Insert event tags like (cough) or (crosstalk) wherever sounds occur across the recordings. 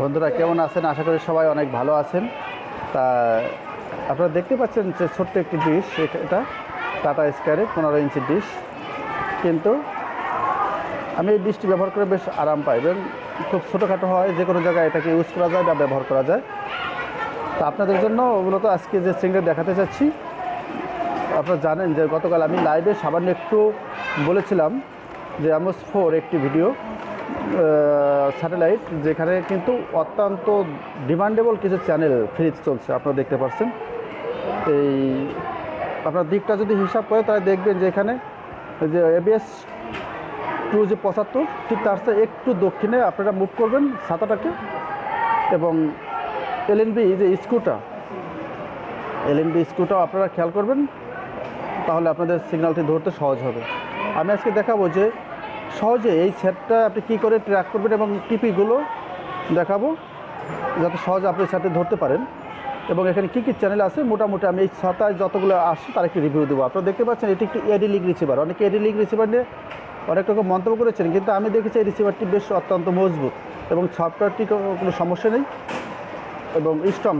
বন্ধুরা, কেমন আছেন? আশা করি সবাই অনেক ভালো আছেন। তা, আপনারা দেখতে পাচ্ছেন যে ছোট্ট একটি ডিশ এটা টাটা স্কাইয়ের পনেরো ইঞ্চি ডিশ কিন্তু আমি এই ডিশটি ব্যবহার করে বেশ আরাম পাই, এবং খুব ছোটোখাটো হয়, যে কোনো জায়গায় এটাকে ইউজ করা যায় বা ব্যবহার করা যায়। তা আপনাদের জন্য মূলত আজকে যে সিঙ্গার দেখাতে চাচ্ছি, আপনারা জানেন যে গতকাল আমি লাইভে সামান্য একটু বলেছিলাম যে আমস ফোর একটি ভিডিও স্যাটেলাইট যেখানে কিন্তু অত্যন্ত ডিমান্ডেবল কিছু চ্যানেল ফ্রিজ চলছে, আপনারা দেখতে পাচ্ছেন এই, আপনার দিকটা যদি হিসাব করে, তাহলে দেখবেন যে এখানে যে এবিএস টু যে পঁচাত্তর, ঠিক তার সাথে একটু দক্ষিণে আপনারা মুভ করবেন ছাতাটাকে, এবং এলএনবি যে স্কুটা এলএনবি স্কুটাও আপনারা খেয়াল করবেন, তাহলে আপনাদের সিগন্যালটি ধরতে সহজ হবে। আমি আজকে দেখাবো যে সহজে এই সেটটা আপনি কী করে ট্র্যাক করবেন এবং টিপিগুলো দেখাবো, যাতে সহজে আপনি সেটটি ধরতে পারেন। এবং এখানে কী কী চ্যানেল আছে, মোটামুটি আমি এই ছাতায় যতগুলো আসছে তার একটি রিভিউ দেবো। আপনারা দেখতে পাচ্ছেন এটি একটি এডি লিগ রিসিভার অনেকে এডি লিগ রিসিভার নিয়ে অনেক রকম মন্তব্য করেছেন, কিন্তু আমি দেখেছি এই রিসিভারটি বেশ অত্যন্ত মজবুত এবং সফটওয়্যারটি কোনো সমস্যা নেই এবং স্ট্রং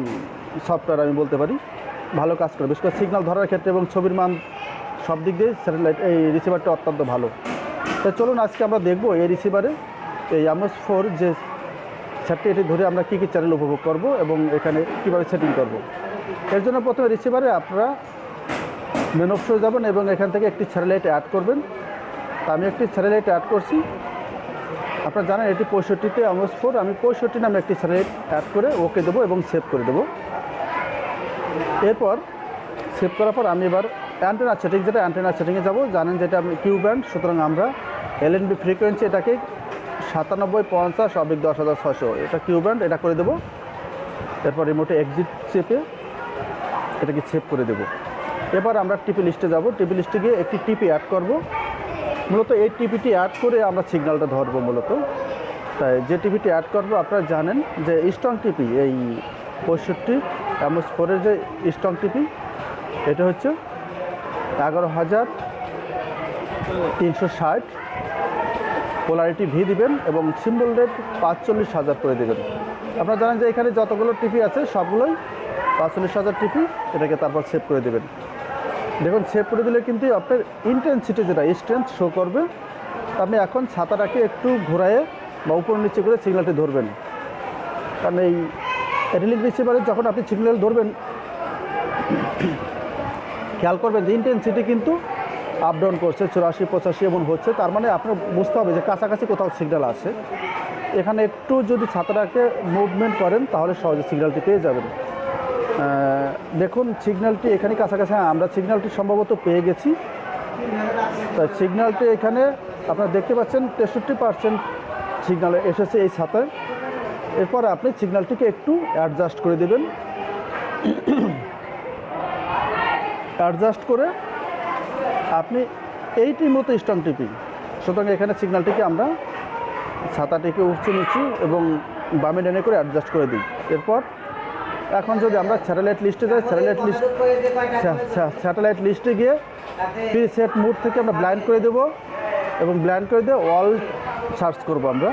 সফটওয়্যার আমি বলতে পারি, ভালো কাজ করে। বিশেষ করে সিগন্যাল ধরার ক্ষেত্রে এবং ছবির মান সব দিক দিয়ে স্যাটেলাইট এই রিসিভারটা অত্যন্ত ভালো। তো চলুন আজকে আমরা দেখব এই রিসিভারে এই আমস ফোর যে সেটটি এটি ধরে আমরা কী কী চ্যানেল উপভোগ করব এবং এখানে কীভাবে সেটিং করব। এর জন্য প্রথমে রিসিভারে আপনারা মেন অপশনে যাবেন এবং এখান থেকে একটি স্যাটেলাইট অ্যাড করবেন। তা আমি একটি স্যাটেলাইট অ্যাড করছি। আপনারা জানেন এটি পঁয়ষট্টিতে আমস ফোর আমি পঁয়ষট্টি নামে একটি স্যাটেলাইট অ্যাড করে ওকে দেবো এবং সেভ করে দেবো। এরপর সেভ করার পর আমি এবার অ্যান্টেনা সেটিং যেটা অ্যান্টেনা সেটিংয়ে যাব, জানেন যেটা আমি কিউ ব্যান্ড সুতরাং আমরা এলএনবি ফ্রিকোয়েন্সি এটাকে সাতানব্বই, পঞ্চাশ অবিক দশ হাজার ছশো এটা কিউ ব্যান্ড এটা করে দেবো। এরপর রিমোটে এক্সিট চেপে এটাকে সেভ করে দেবো। এবার আমরা টিপি লিস্টে যাব। টিপি লিস্টে গিয়ে একটি টিপি অ্যাড করব। মূলত এই টিপিটি অ্যাড করে আমরা সিগন্যালটা ধরবো মূলত। তাই যে টিপিটি অ্যাড করব, আপনারা জানেন যে স্ট্রং টিপি এই পঁয়ষট্টি এমএস ফোরের যে স্ট্রং টিপি এটা হচ্ছে এগারো হাজার তিনশো ষাট। পোলারিটি ভি দিবেন এবং সিম্বল রেট পাঁচচল্লিশ হাজার করে দেবেন। আপনারা জানেন যে এখানে যতগুলো টিপি আছে, সবগুলোই পাঁচচল্লিশ হাজার টিপি এটাকে তারপর সেভ করে দেবেন। দেখুন, সেভ করে দিলে কিন্তু আপনার ইন্টেন্সিটি যেটা স্ট্রেংথ শো করবে। আপনি এখন ছাতাটাকে একটু ঘোরায়ে বা উপর নিচে করে সিগন্যালটি ধরবেন। কারণ এই রিলিজ রিসিভারে যখন আপনি সিগন্যাল ধরবেন, খেয়াল করবেন যে ইন্টেন্সিটি কিন্তু আপ ডাউন করছে, চুরাশি, পঁচাশি এমন হচ্ছে। তার মানে আপনার বুঝতে হবে যে কাছাকাছি কোথাও সিগন্যাল আছে। এখানে একটু যদি ছাতাটাকে মুভমেন্ট করেন, তাহলে সহজে সিগন্যালটি পেয়ে যাবেন। দেখুন সিগন্যালটি এখানে কাছাকাছি হ্যাঁ আমরা সিগন্যালটি সম্ভবত পেয়ে গেছি। তা সিগন্যালটি এখানে আপনারা দেখতে পাচ্ছেন, তেষট্টি পার্সেন্ট সিগন্যাল এসেছে এই ছাতায়। এরপর আপনি সিগন্যালটিকে একটু অ্যাডজাস্ট করে দেবেন। অ্যাডজাস্ট (coughs) করে আপনি এইটির মতো স্ট্রং টিপি। সুতরাং এখানে সিগন্যালটিকে আমরা ছাতাটিকে উঁচু নিচু এবং বামে ডেনে করে অ্যাডজাস্ট করে দিই। এরপর এখন যদি আমরা স্যাটেলাইট লিস্টে যাই স্যাটেলাইট লিস্ট স্যাটেলাইট লিস্টে গিয়ে প্রি সেট মুড থেকে আমরা ব্লাইন্ড করে দেবো এবং ব্লাইন্ড করে দিয়ে অল সার্চ করব আমরা।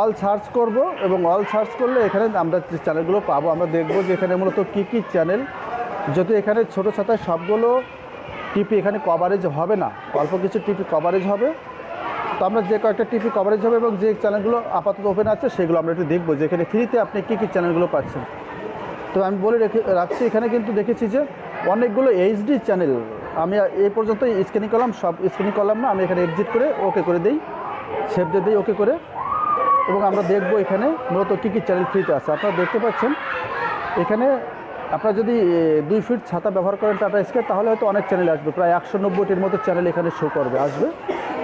অল সার্চ করব এবং অল সার্চ করলে এখানে আমরা চ্যানেলগুলো পাবো, আমরা দেখব যে এখানে মূলত কী কী চ্যানেল যদি এখানে ছোটো ছাতায় সবগুলো টিপি এখানে কভারেজ হবে না, অল্প কিছু টিপি কভারেজ হবে। তো আমরা যে কয়েকটা টিপি কভারেজ হবে এবং যে চ্যানেলগুলো আপাতত ওপেন আছে, সেগুলো আমরা একটু দেখব যে এখানে ফ্রিতে আপনি কী কী চ্যানেলগুলো পাচ্ছেন। তো আমি বলে রেখে, রাখছি, এখানে কিন্তু দেখেছি যে অনেকগুলো এইচডি চ্যানেল আমি এই পর্যন্ত স্ক্যানিং করলাম, সব স্ক্যানিং করলাম না, আমি এখানে এক্সিট করে ওকে করে দিই সেভ দিয়ে দিই ওকে করে। এবং আমরা দেখব এখানে মূলত কী কী চ্যানেল ফ্রিতে আছে। আপনারা দেখতে পাচ্ছেন, এখানে আপনারা যদি দুই ফিট ছাতা ব্যবহার করেন টাটা স্কেট তাহলে হয়তো অনেক চ্যানেল আসবে। প্রায় একশো নব্বইটির মতো চ্যানেল এখানে শো করবে, আসবে।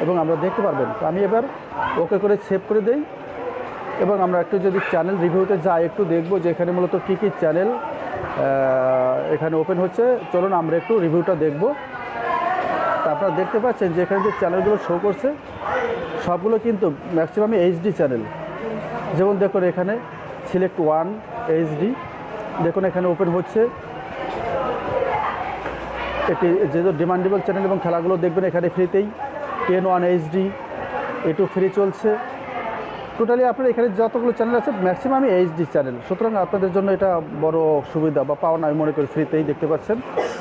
এবং আমরা দেখতে পারবেন। তো আমি এবার ওকে করে সেভ করে দেই। এবং আমরা একটু যদি চ্যানেল রিভিউতে যাই, একটু দেখব যে এখানে মূলত কী কী চ্যানেল এখানে ওপেন হচ্ছে। চলুন আমরা একটু রিভিউটা দেখব। তা আপনারা দেখতে পাচ্ছেন যে এখানে যে চ্যানেলগুলো শো করছে, সবগুলো কিন্তু ম্যাক্সিমামই এইচডি চ্যানেল যেমন দেখুন এখানে সিলেক্ট ওয়ান এইচডি দেখুন, এখানে ওপেন হচ্ছে। এটি যেহেতু ডিমান্ডেবল চ্যানেল এবং খেলাগুলো দেখবেন, এখানে ফ্রিতেই টেন ওয়ান এইচডি এটু ফ্রি চলছে। টোটালি আপনার এখানে যতগুলো চ্যানেল আছে ম্যাক্সিমামই এইচডি চ্যানেল সুতরাং আপনাদের জন্য এটা বড় সুবিধা বা পাওনা, আমি মনে করি ফ্রিতেই দেখতে পাচ্ছেন।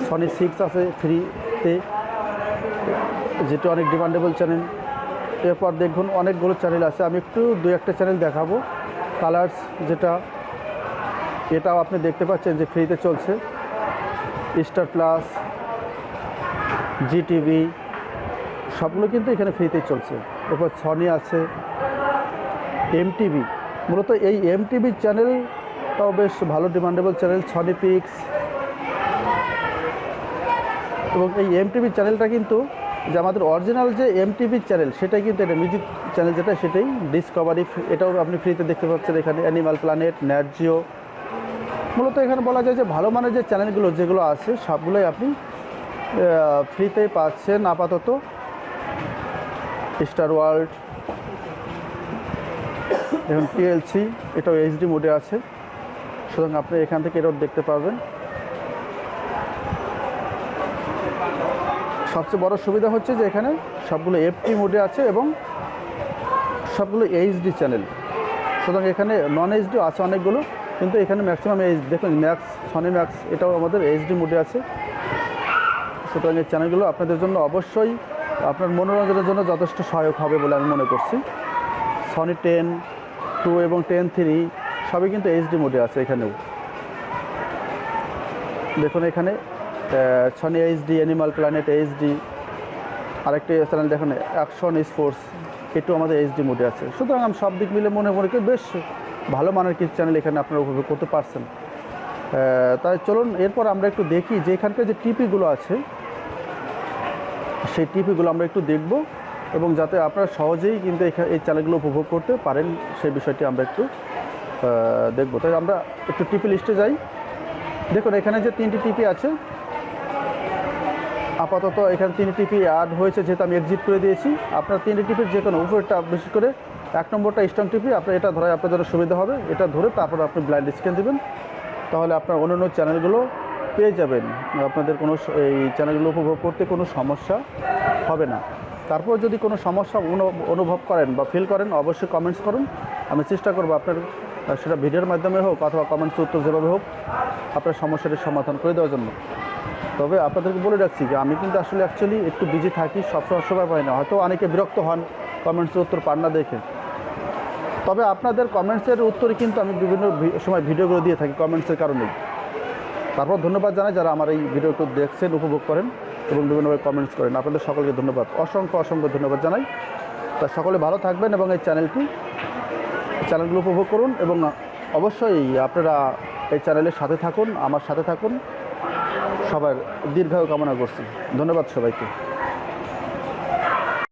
সনি সিক্স আছে ফ্রিতে যেটা অনেক ডিমান্ডেবল চ্যানেল এরপর দেখুন, অনেকগুলো চ্যানেল আছে। আমি একটু দু একটা চ্যানেল দেখাবো। কালার্স যেটা এটাও আপনি দেখতে পাচ্ছেন যে ফ্রিতে চলছে। স্টার প্লাস জিটিভি সবগুলো কিন্তু এখানে ফ্রিতেই চলছে। এরপর সনি আছে এমটিভি মূলত এই এমটিভি চ্যানেলটাও বেশ ভালো ডিমান্ডেবল চ্যানেল সনি পিক্স এবং এই এমটিভি চ্যানেলটা কিন্তু যে আমাদের অরিজিনাল যে এমটিভি চ্যানেল সেটাই কিন্তু এটা মিউজিক চ্যানেল যেটা, সেটাই ডিসকভারি এটাও আপনি ফ্রিতে দেখতে পাচ্ছেন এখানে। অ্যানিমাল প্ল্যানেট ন্যাটজিও মূলত এখানে বলা যায় যে ভালো মানের যে চ্যানেলগুলো, যেগুলো আছে, সবগুলোই আপনি ফ্রিতে পাচ্ছেন আপাতত। স্টার ওয়ার্ল্ড এখন টিএলসি এটাও এইচডি মোডে আছে। সুতরাং আপনি এখান থেকে এটাও দেখতে পাবেন সবচেয়ে বড় সুবিধা হচ্ছে যে এখানে সবগুলো এফটি মোডে আছে এবং সবগুলো এইচডি চ্যানেল সুতরাং এখানে নন এইচডিও আছে অনেকগুলো। কিন্তু এখানে ম্যাক্সিমাম এইচ দেখুন ম্যাক্স সনি ম্যাক্স এটাও আমাদের এইচডি মোডে আছে। সুতরাং এই চ্যানেলগুলো আপনাদের জন্য অবশ্যই আপনার মনোরঞ্জনের জন্য যথেষ্ট সহায়ক হবে বলে আমি মনে করছি। সনি টেন টু এবং টেন থ্রি সবই কিন্তু এইচডি মোডে আছে এখানেও। দেখুন এখানে Sony HD Animal Planet HD আরেকটি চ্যানেল দেখুন অ্যাকশন স্পোর্টস এটু আমাদের এইচডি মোডে আছে। সুতরাং আমি সব দিক মিলে মনে করি বেশ ভালো মানের কিছু চ্যানেল এখানে আপনারা উপভোগ করতে পারছেন। তাই চলুন, এরপর আমরা একটু দেখি যে এখানকার যে টিপিগুলো আছে, সেই টিপিগুলো আমরা একটু দেখব এবং যাতে আপনারা সহজেই কিন্তু এখা- এই চ্যানেলগুলো উপভোগ করতে পারেন, সেই বিষয়টি আমরা একটু দেখব। তাই আমরা একটু টিপি লিস্টে যাই। দেখুন, এখানে যে তিনটি টিপি আছে, আপাতত এখানে তিনটি টিপি অ্যাড হয়েছে, যেহেতু আমি এক্সিট করে দিয়েছি। আপনার তিনটি টিপির যে কোনো উপরটা বিশেষ করে এক নম্বরটা স্ট্রং টিপি আপনার এটা ধরে আপনার জন্য সুবিধা হবে। এটা ধরে তারপর আপনি ব্লাইন্ড স্ক্যান দেবেন। তাহলে আপনার অন্য অন্য চ্যানেলগুলো পেয়ে যাবেন। আপনাদের কোনো এই চ্যানেলগুলো উপভোগ করতে কোনো সমস্যা হবে না। তারপর যদি কোনো সমস্যা অনু- অনুভব করেন বা ফিল করেন, অবশ্যই কমেন্টস করুন। আমি চেষ্টা করব আপনার সেটা ভিডিওর মাধ্যমে হোক অথবা কমেন্টস উত্তর যেভাবে হোক, আপনার সমস্যাটির সমাধান করে দেওয়ার জন্য। তবে আপনাদেরকে বলে রাখছি যে, আমি কিন্তু আসলে অ্যাকচুয়ালি একটু বিজি থাকি, সবসময় সময় পাই না। হয়তো অনেকে বিরক্ত হন কমেন্টসের উত্তর পান না দেখে। তবে আপনাদের কমেন্টসের উত্তরে কিন্তু আমি বিভিন্ন সময় ভিডিওগুলো দিয়ে থাকি কমেন্টসের কারণেই। তারপর ধন্যবাদ জানাই যারা আমার এই ভিডিওটি দেখছেন, উপভোগ করেন এবং বিভিন্নভাবে কমেন্টস করেন। আপনাদের সকলকে ধন্যবাদ। অসংখ্য অসংখ্য ধন্যবাদ জানাই। তা সকলে ভালো থাকবেন এবং এই চ্যানেলটি চ্যানেলগুলো উপভোগ করুন এবং অবশ্যই আপনারা এই চ্যানেলের সাথে থাকুন, আমার সাথে থাকুন। সবার দীর্ঘায়ু কামনা করছি। ধন্যবাদ সবাইকে।